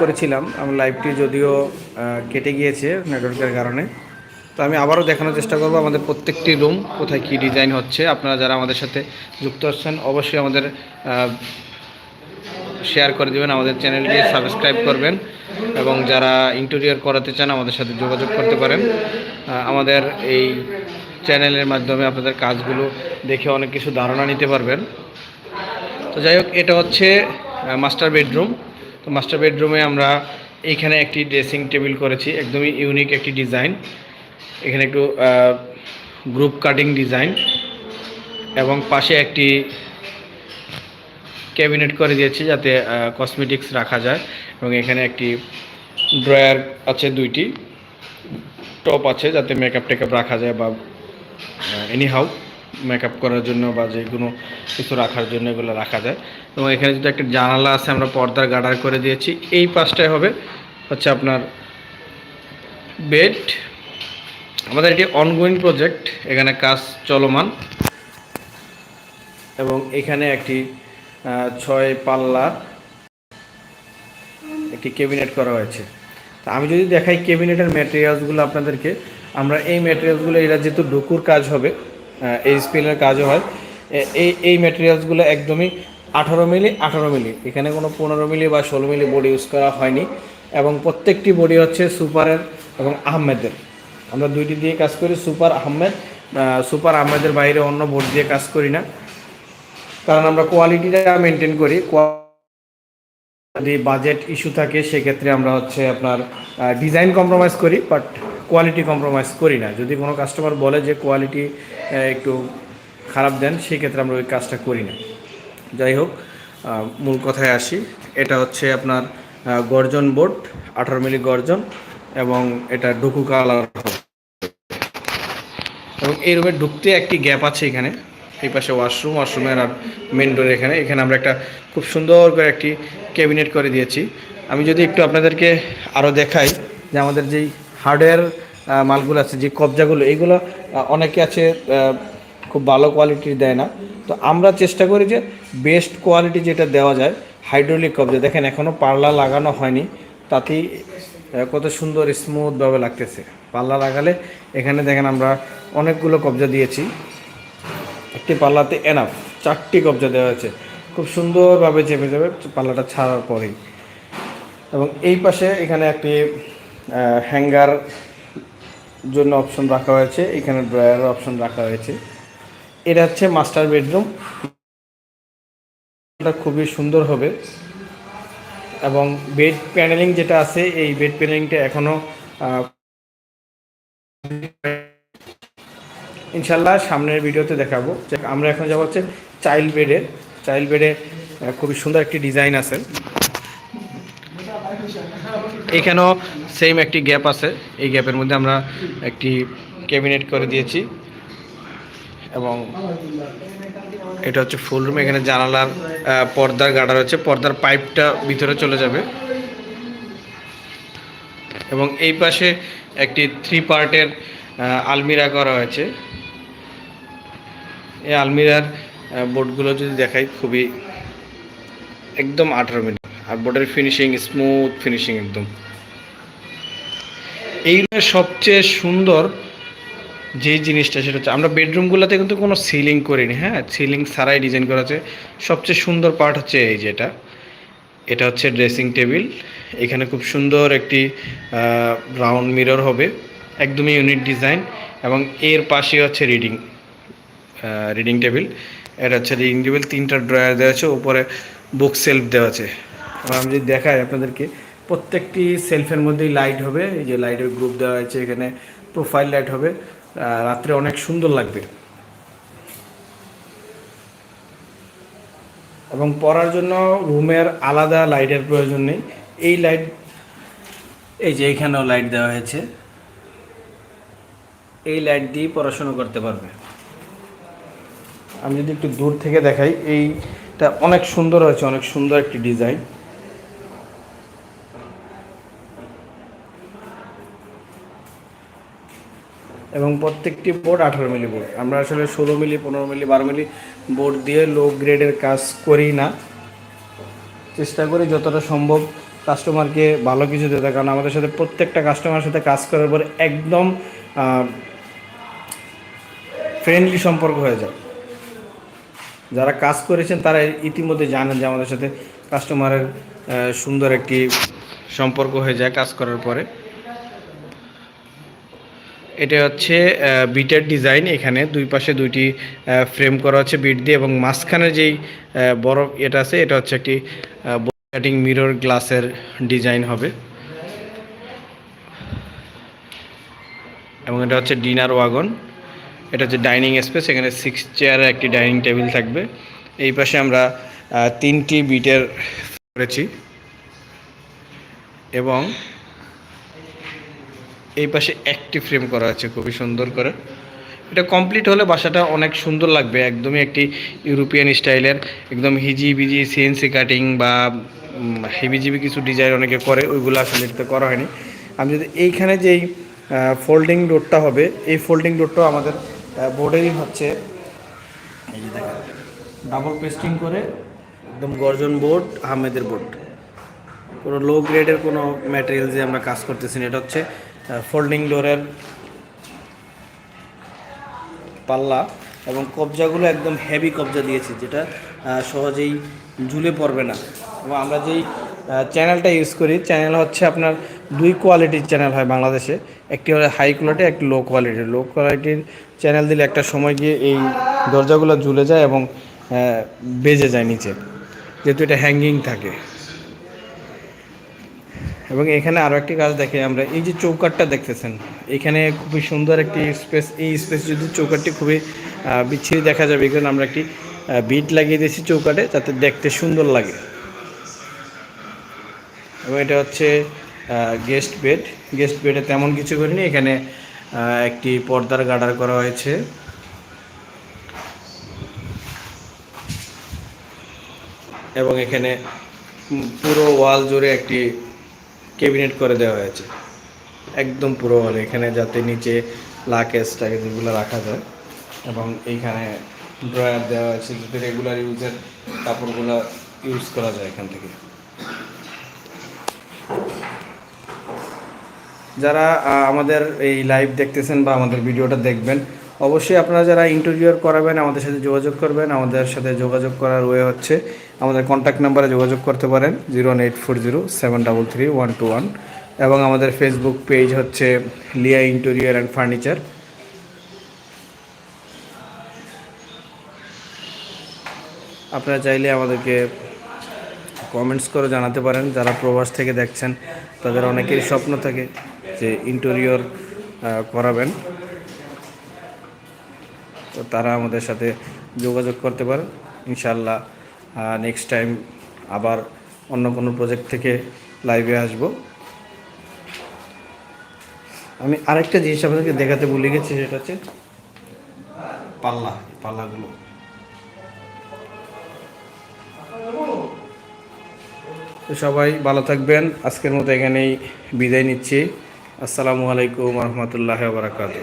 করেছিলাম, আমার লাইভটি যদিও কেটে গিয়েছে নেটওয়ার্কের কারণে। তো আমি আবারও দেখানোর চেষ্টা করব আমাদের প্রত্যেকটি রুম কোথায় কী ডিজাইন হচ্ছে। আপনারা যারা আমাদের সাথে যুক্ত হচ্ছেন অবশ্যই আমাদের শেয়ার করে দেবেন, আমাদের চ্যানেলটি সাবস্ক্রাইব করবেন এবং যারা ইন্টেরিয়র করাতে চান, আমাদের সাথে যোগাযোগ করতে পারেন। আমাদের এই চ্যানেলের মাধ্যমে আপনাদের কাজগুলো দেখে অনেক কিছু ধারণা নিতে পারবেন। তো যাই হোক, এটা হচ্ছে মাস্টার বেডরুম তো মাস্টার বেডরুমে আমরা এইখানে একটি ড্রেসিং টেবিল করেছি, একদমই ইউনিক একটি ডিজাইন। এখানে একটু গ্রুপ কাটিং ডিজাইন এবং পাশে একটি ক্যাবিনেট করে দিয়েছি যাতে কসমেটিক্স রাখা যায় এবং এখানে একটি ড্রয়ার আছে দুইটি, টপ আছে যাতে মেকআপ টেকআপ রাখা যায় বা এনি হাউ মেকআপ করার জন্য বা যে কোনো কিছু রাখার জন্য এগুলো রাখা যায়। এবং এখানে যদি একটা জানালা আছে, আমরা পর্দার গার্ডার করে দিয়েছি। এই পাশটায় হবে হচ্ছে আপনার বেড আমাদের এটি অনগোয়িং প্রজেক্ট এখানে কাজ চলমান। এবং এখানে একটি ছয় পাল্লার একটি ক্যাবিনেট করা হয়েছে। তা আমি যদি দেখাই ক্যাবিনেটের ম্যাটেরিয়ালসগুলো আপনাদেরকে, আমরা এই ম্যাটেরিয়ালসগুলো এরা যেহেতু ডুকুর কাজ হবে এই স্পিলের কাজও হয়। এই এই ম্যাটেরিয়ালসগুলো একদমই আঠারো মিলি আঠারো মিলি এখানে কোনো পনেরো মিলি বা ষোলো মিলি বডি ইউজ করা হয়নি। এবং প্রত্যেকটি বডি হচ্ছে সুপারের এবং আহমেদের। আমরা দুইটি দিয়ে কাজ করি, সুপার আহমেদ। সুপার আহমেদের বাইরে অন্য বোর্ড দিয়ে কাজ করি না। কারণ আমরা কোয়ালিটিটা মেনটেন করি। যদি বাজেট ইস্যু থাকে, সেক্ষেত্রে আমরা হচ্ছে আপনার ডিজাইন কম্প্রোমাইজ করি বাট কোয়ালিটি কম্প্রোমাইজ করি না। যদি কোনো কাস্টমার বলে যে কোয়ালিটি একটু খারাপ দেন সেক্ষেত্রে আমরা ওই কাজটা করি না। যাই হোক মূল কথায় আসি। এটা হচ্ছে আপনার গর্জন বোর্ড, আঠারো মিলি গর্জন, এবং এটা ডুকু কালার এবং এই রুমে ঢুকতে একটি গ্যাপ আছে এখানে। এই পাশে ওয়াশরুম ওয়াশরুমের আর মেন ডোর এখানে। এখানে আমরা একটা খুব সুন্দর করে একটি ক্যাবিনেট করে দিয়েছি। আমি যদি একটু আপনাদেরকে আরও দেখাই যে আমাদের যেই হার্ডওয়্যার মালগুলো আছে, যে কবজাগুলো এইগুলো অনেকে আছে খুব ভালো কোয়ালিটির দেয় না। তো আমরা চেষ্টা করি যে বেস্ট কোয়ালিটি যেটা দেওয়া যায়, হাইড্রোলিক কবজা। দেখেন এখনও পাল্লা লাগানো হয়নি, তাতেই কত সুন্দর স্মুথভাবে লাগতেছে। পাল্লা লাগালে, এখানে দেখেন আমরা অনেকগুলো কবজা দিয়েছি। একটি পাল্লাতে এনাফ চারটি কবজা দেওয়া হয়েছে। খুব সুন্দরভাবে চেপে যাবে পাল্লাটা ছাড়ার পরেই। এবং এই পাশে এখানে একটি হ্যাঙ্গার জন্য অপশন রাখা হয়েছে, এখানে ড্রয়ার অপশন রাখা হয়েছে। এটা হচ্ছে মাস্টার বেডরুম খুবই সুন্দর হবে। এবং বেড প্যানেলিং যেটা আছে, এই বেড প্যানেলিংটা এখনও ইনশাল্লাহ সামনের ভিডিওতে দেখাবো। আমরা এখন যাব হচ্ছে চাইল্ড বেডে চাইল্ড বেডে খুবই সুন্দর একটি ডিজাইন আছে। এখানেও সেম একটি গ্যাপ আছে। এই গ্যাপের মধ্যে আমরা একটি ক্যাবিনেট করে দিয়েছি। এবং এটা হচ্ছে ফুল রুম এখানে জানালার পর্দার গার্ডার হচ্ছে পর্দার পাইপটা ভিতরে চলে যাবে। এবং এই পাশে একটি থ্রি পার্টের আলমিরা করা হয়েছে। এই আলমিরার বোর্ডগুলো যদি দেখাই, খুবই একদম আঠারো মিনিট। আর বোর্ডের ফিনিশিং স্মুথ ফিনিশিং একদম। এই রুমের সবচেয়ে সুন্দর যে জিনিসটা সেটা হচ্ছে, আমরা বেডরুমগুলোতে কিন্তু কোনো সিলিং করিনি হ্যাঁ? সিলিং ছাড়াই ডিজাইন করা আছে। সবচেয়ে সুন্দর পার্ট হচ্ছে এই যেটা। এটা হচ্ছে ড্রেসিং টেবিল এখানে খুব সুন্দর একটি রাউন্ড মিরর হবে। একদমই ইউনিক ডিজাইন এবং এর পাশে হচ্ছে রিডিং রিডিং টেবিল এটা হচ্ছে রিডিং টেবিল তিনটা ড্রয়ার দেওয়া আছে। উপরে বুক সেলফ দেওয়া আছে। আমি যদি দেখাই আপনাদেরকে, প্রত্যেকটি সেলফের মধ্যেই লাইট হবে। এই যে লাইটের গ্রুপ দেওয়া হয়েছে, এখানে প্রোফাইল লাইট হবে। রাত্রে অনেক সুন্দর লাগবে। এবং পড়ার জন্য রুমের আলাদা লাইটের প্রয়োজন নেই। এই লাইট এই যে এখানেও লাইট দেওয়া হয়েছে। এই লাইট দিয়ে পড়াশোনা করতে পারবে। আমি যদি একটু দূর থেকে দেখাই, এইটা অনেক সুন্দর হয়েছে, অনেক সুন্দর একটি ডিজাইন এবং প্রত্যেকটি বোর্ড আঠারো মিলি বোর্ড আমরা আসলে ষোলো মিলি, পনেরো মিলি, বারো মিলি বোর্ড দিয়ে লো গ্রেডের কাজ করি না। চেষ্টা করি যতটা সম্ভব কাস্টমারকে ভালো কিছু দিতে। কারণ আমাদের সাথে প্রত্যেকটা কাস্টমারের সাথে কাজ করার পরে একদম ফ্রেন্ডলি সম্পর্ক হয়ে যায়। যারা কাজ করেছেন তারা ইতিমধ্যে জানেন যে আমাদের সাথে কাস্টমারের সুন্দর একটি সম্পর্ক হয়ে যায় কাজ করার পরে। এটা হচ্ছে বিটের ডিজাইন। এখানে দুই পাশে দুইটি ফ্রেম করা হচ্ছে বিট দিয়ে এবং মাঝখানে যেই বড় এটা আছে, এটা হচ্ছে একটি কাটিং মিরর গ্লাসের ডিজাইন হবে। এবং এটা হচ্ছে ডিনার ওয়াগন। এটা হচ্ছে ডাইনিং স্পেস, এখানে সিক্স চেয়ারের একটি ডাইনিং টেবিল থাকবে। এই পাশে আমরা তিনটি বিটের করেছি। এবং এই পাশে একটি ফ্রেম করা আছে, খুবই সুন্দর করে। এটা কমপ্লিট হলে বাসাটা অনেক সুন্দর লাগবে, একদমই একটি ইউরোপিয়ান স্টাইলের একদম হিজি বিজি সিএনসি কাটিং বা হেভিজিবি কিছু ডিজাইন অনেকে করে, ওইগুলো আসলে এটাতে করা হয়নি। আমি যদি এইখানে যেই ফোল্ডিং ডোরটা হবে, এই ফোল্ডিং ডোরটাও আমাদের বোর্ডেরই হচ্ছে, এই যে ডাবল পেস্টিং করে, একদম গর্জন বোর্ড আহমেদের বোর্ড কোনো লো গ্রেডের কোনো ম্যাটেরিয়াল দিয়ে আমরা কাজ করতেছি না, এটা হচ্ছে ফোল্ডিং ডোরের পাল্লা এবং কবজাগুলো একদম হেভি কবজা দিয়েছি, যেটা সহজেই ঝুলে পড়বে না। এবং আমরা যেই চ্যানেলটা ইউজ করি চ্যানেল হচ্ছে আপনার দুই কোয়ালিটির চ্যানেল হয় বাংলাদেশে। একটি হলো হাই কোয়ালিটি একটি লো কোয়ালিটির লো কোয়ালিটির চ্যানেল দিলে একটা সময় গিয়ে এই দরজাগুলো ঝুলে যায় এবং বেজে যায় নিচে, যেহেতু এটা হ্যাঙ্গিং থাকে। এবং এখানে আরও একটি কাজ দেখে আমরা, এই যে চৌকাটটা দেখতেছেন, এখানে খুবই সুন্দর একটি স্পেস এই স্পেস যদি চৌকাটটি খুবই বিচ্ছিরি দেখা যাবে এখানে আমরা একটি বিট লাগিয়ে দিয়েছি চৌকাটে যাতে দেখতে সুন্দর লাগে। এবং এটা হচ্ছে গেস্ট বেড গেস্ট বেডে তেমন কিছু করিনি, এখানে একটি পর্দার গার্ডার করা হয়েছে। এবং এখানে পুরো ওয়াল জুড়ে একটি ক্যাবিনেট করে দেওয়া হয়েছে। একদম পুরো হলে এখানে যাতে নিচে লাকেজ টাকেজ এগুলো রাখা যায় এবং এইখানে ড্রয়ার দেওয়া হয়েছে যাতে রেগুলার ইউজের কাপড়গুলো ইউজ করা যায় এখান থেকে। যারা আমাদের এই লাইভ দেখতেছেন বা আমাদের ভিডিওটা দেখবেন অবশ্যই আপনারা যারা ইন্টারভিউর করাবেন, আমাদের সাথে যোগাযোগ করবেন। আমাদের সাথে যোগাযোগ করার ওয়ে হচ্ছে আমাদের কন্ট্যাক্ট নাম্বারে যোগাযোগ করতে পারেন zero one eight four zero seven double three one two one এবং আমাদের ফেসবুক পেজ হচ্ছে লিয়া ইন্টেরিয়ার অ্যান্ড ফার্নিচার আপনারা চাইলে আমাদেরকে কমেন্টস করে জানাতে পারেন। যারা প্রবাস থেকে দেখছেন, তাদের অনেকেরই স্বপ্ন থাকে যে ইন্টেরিয়র করাবেন। তো তারা আমাদের সাথে যোগাযোগ করতে পারেন ইনশাল্লাহ নেক্সট টাইম আবার অন্য কোনো প্রজেক্ট থেকে লাইভে আসব। আমি আরেকটা জিনিস আপনাদেরকে দেখাতে ভুলে গেছি, সেটা হচ্ছে পাল্লা পাল্লাগুলো। তো সবাই ভালো থাকবেন। আজকের মতো এখানেই বিদায় নিচ্ছি। আসসালামু আলাইকুম রহমতুল্লাহ বারাকাতু